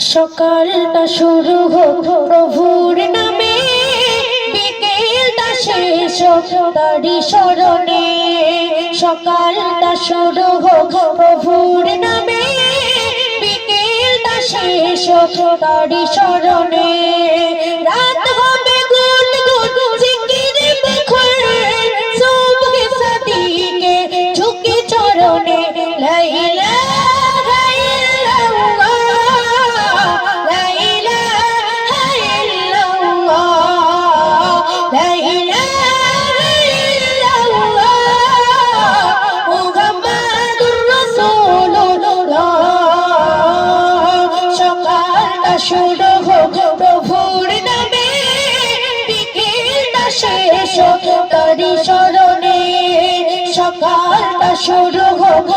সকালটা শুরু হোক প্রভুর নামে বিকেলটা শেষ হোক তারি স্মরণে। সকালটা শুরু হোক প্রভুর নামে বিকেলটা শেষ হোক তারি স্মরণে। রাত হোক শেষ তরি স্মরণে সকালটা শুরু হব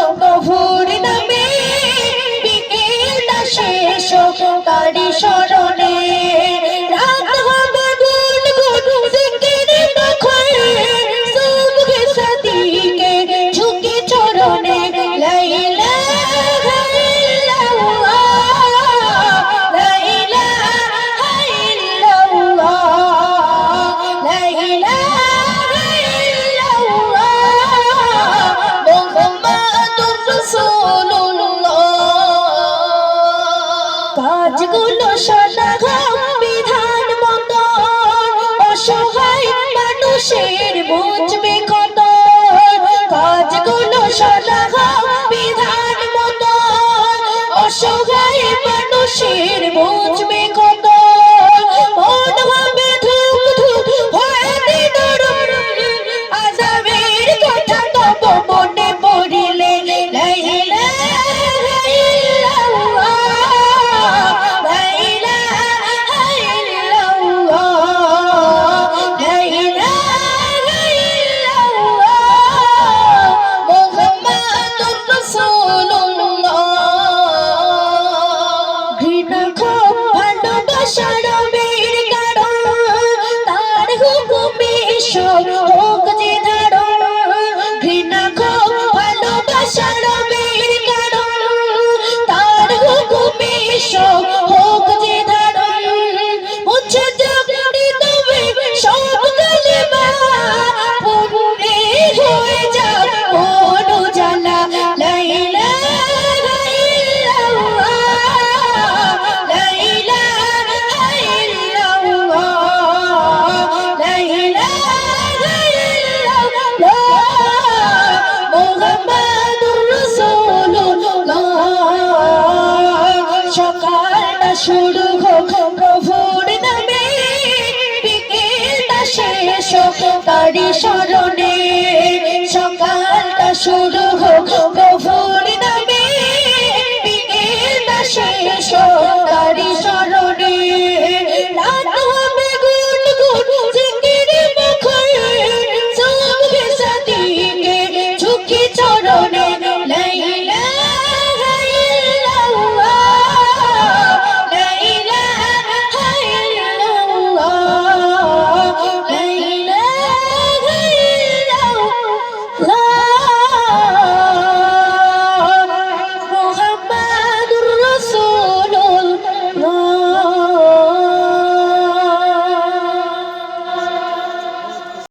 చూడు